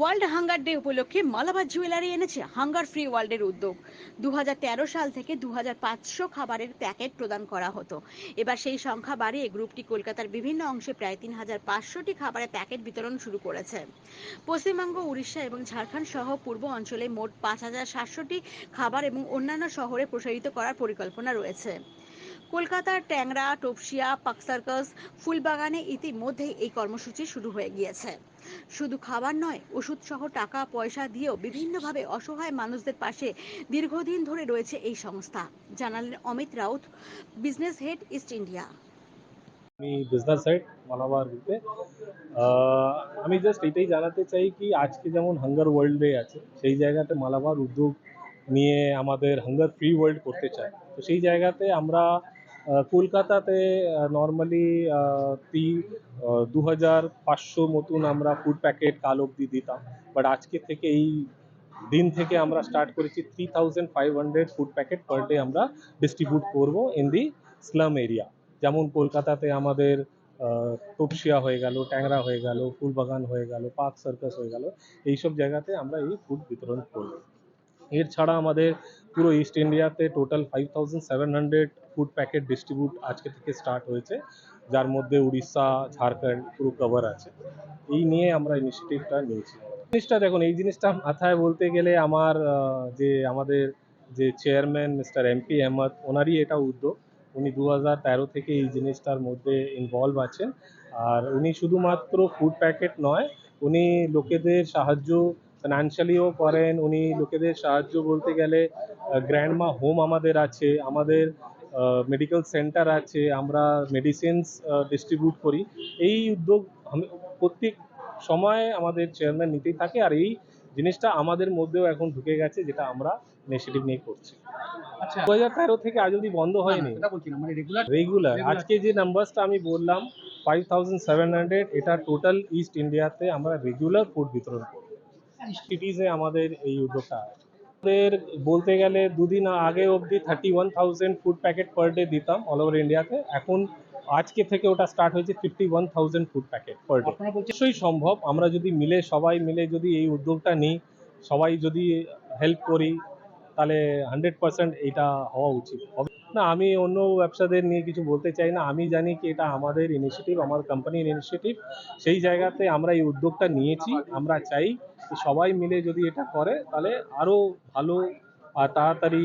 World hunger day উপলক্ষে Malabar jewellery এনেছে hunger free ওয়ার্ল্ডের উদ্যোগ। দু হাজার তেরো সাল থেকে দু হাজার পাঁচশো খাবারের প্যাকেট প্রদান করা হতো। এবার সেই সংখ্যা বাড়িয়ে গ্রুপটি কলকাতার বিভিন্ন অংশে প্রায় তিন হাজার পাঁচশোটি খাবারের প্যাকেট বিতরণ শুরু করেছে। পশ্চিমবঙ্গ, উড়িষ্যা এবং ঝাড়খণ্ড সহ পূর্ব অঞ্চলে মোট পাঁচ হাজার সাতশোটি খাবার এবং অন্যান্য শহরে প্রসারিত করার পরিকল্পনা রয়েছে। কলকাতার ট্যাংরা, টপসিয়া পাক সার্কাস, ফুলবাগানে ইতিমধ্যেই এই কর্মসূচি শুরু হয়ে গিয়েছে। শুধু খাবার নয় ওষুধ সহ টাকা, পয়সা দিয়েও বিভিন্নভাবে অসহায় মানুষদের পাশে দীর্ঘদিন ধরে রয়েছে এই সংস্থা। জানালেন Amit Raut, business head east India. আমি বিজনেস হেড, মালাবার গ্রুপে। আমি জাস্ট এটাই জানাতে চাই কি আজকে যেমন হাঙ্গার ওয়ার্ল্ড ডে আছে, সেই জায়গাতে মালাবার উদ্যোগ নিয়ে আমাদের হাঙ্গার ফ্রি ওয়ার্ল্ড করতে চাই তো সেই জায়গাতে আমরা কলকাতাতে নর্মালি দু হাজার পাঁচশো মতন আমরা ফুড প্যাকেট কাল অবধি দিতাম। বাট আজকে থেকে এই দিন থেকে আমরা স্টার্ট করেছি three thousand five hundred food packet per day আমরা ডিস্ট্রিবিউট করব ইন দি স্লাম এরিয়া যেমন কলকাতাতে আমাদের তপসিয়া হয়ে গেল, ট্যাংরা হয়ে গেল, ফুলবাগান হয়ে গেল, পার্ক সার্কাস হয়ে গেল, এইসব জায়গাতে আমরা এই ফুড বিতরণ করব। এর ছাড়া আমাদের পুরো ইস্ট ইন্ডিয়াতে total five seven hundred food packet distribute আজকে থেকে স্টার্ট হয়েছে, যার মধ্যে উড়িষ্যা, ঝাড়খণ্ড পুরো কভার আছে। এই নিয়ে আমরা ইনিশিয়েটিভটা নিয়েছি। জিনিসটা দেখুন, এই জিনিসটা মাথায় বলতে গেলে আমার যে আমাদের যে চেয়ারম্যান মিস্টার এমপি আহমদ ওনারই এটা উদ্যোগ। উনি দু হাজার তেরো থেকে এই জিনিসটার মধ্যে ইনভলভ আছেন। আর উনি শুধুমাত্র ফুড প্যাকেট নয়, উনি লোকেদের সাহায্য ফিনান্সিয়ালিও করেন উনি লোকেদের সাহায্য বলতে গেলে গ্র্যান্ডমা হোম আমাদের আছে আমাদের মেডিকেল সেন্টার আছে আমরা মেডিসিনস ডিস্ট্রিবিউট করি। এই উদ্যোগ প্রত্যেক সময় আমাদের চেয়ারম্যান নিতেই থাকে আর এই জিনিসটা আমাদের মধ্যেও এখন ঢুকে গেছে যেটা আমরা ইনিশিয়েটিভ নিয়ে করছি। আচ্ছা। দু হাজার তেরো থেকে আজ অব্দি বন্ধ হয়নি। মানে রেগুলার রেগুলার আজকে যে নাম্বারসটা আমি বললাম ফাইভ থাউজেন্ড সেভেন হান্ড্রেড এটা টোটাল ইস্ট ইন্ডিয়াতে আমরা রেগুলার ফুড বিতরণ করি। সিটিজে আমাদের এই উদ্যোগটা। আমাদের বলতে গেলে দুদিন আগে অবধি thirty one thousand food packet per day দিতাম অল ওভার ইন্ডিয়াতে এখন আজকে থেকে ওটা স্টার্ট হয়েছে fifty one thousand food packet per day অবশ্যই সম্ভব আমরা যদি মিলে সবাই মিলে যদি এই উদ্যোগটা নিই সবাই যদি হেল্প করি তাহলে হান্ড্রেড পার্সেন্ট এটা হওয়া উচিত। না, আমি অন্য ব্যবসাদের নিয়ে কিছু বলতে চাই না। আমি জানি কি এটা আমাদের ইনিশিয়েটিভ আমার কোম্পানির ইনিশিয়েটিভ সেই জায়গাতে আমরা এই উদ্যোগটা নিয়েছি। আমরা চাই সবাই মিলে যদি এটা করে, তাহলে আরও ভালো আর তাড়াতাড়ি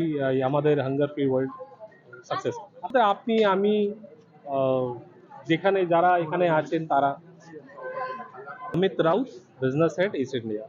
আমাদের হাঙ্গার ফ্রি ওয়ার্ল্ড সাকসেস আপনি, আমি যেখানে যারা এখানে আছেন তারা। Amit Raut business head east India